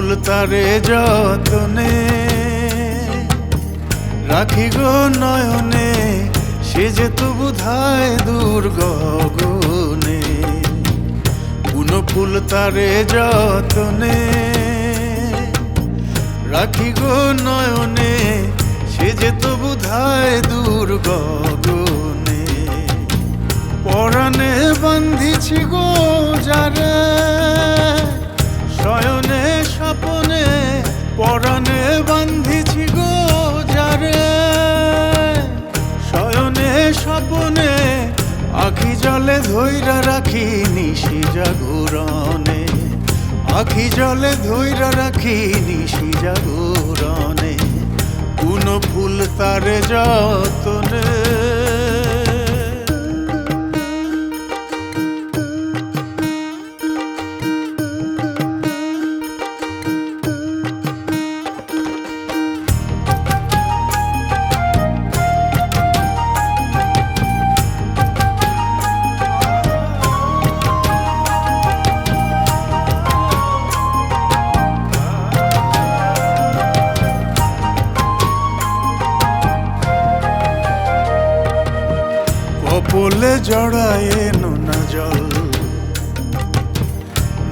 তারে যতনে রাখি গো নয়নে, সে যে তো বুধায় দূর গগনে। কোন ফুল তারে যতনে রাখি গো নয়নে, সে যে তো বুধায় দূর গগনে। পরাণে বান্ধিছি গো যারে জলে ধৈরা রাখি নিশি জাগরণে। আখি জলে ধৈরা রাখি নিশি জাগরণে। কোন ফুল তারে যতনে কপলে জড়ায় নোনা জল।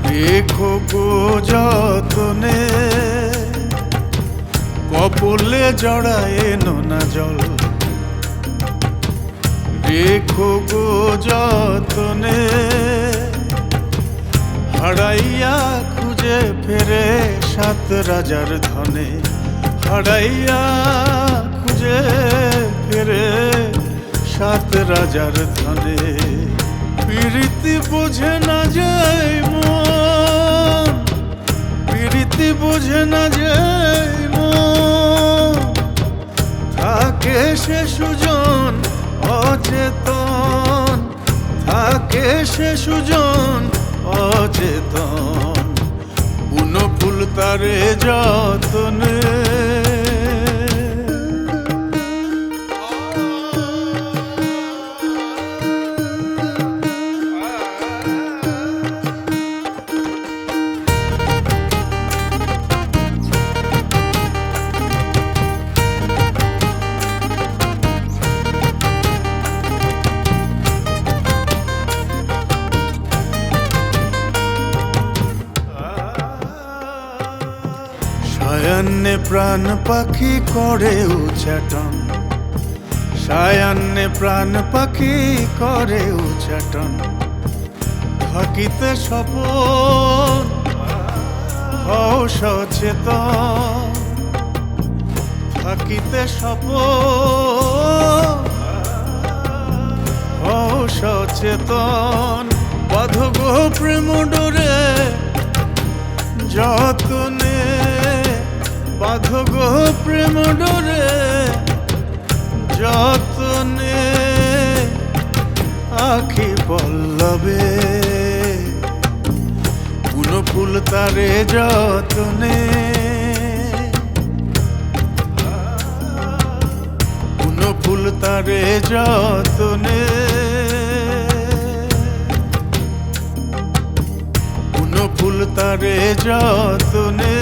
রেখো গো যতনে, কপলে জড়ায় নোনা জল। রেখো গো যতনে, হারাইয়া খুঁজে ফেরে সাত রাজার ধনে। হারাইয়া খুঁজে সাত রাজার ধনে। প্রীতি বোঝে না যায় মন, প্রীতি বোঝে না যায় মন। থাকে সে সুজন অচেতন, থাকে সে সুজন অচেতন। কোন ফুল তারে যতনে সায়ান্নে প্রাণ পাখি করে উচ্চাটন। সায়ান্নে প্রাণ পাখি করে উচ্চাটন। থাকিতে সপন হও থাকিতে সপন হও সচেতন। বাধ গো প্রেম ডোরে যতনে বাধ গো প্রেম ডোরে যতনে আখি পল্লবে। কোন ফুল তারে যতনে। কোন ফুল তারে যতনে। ফুল তারে যতনে।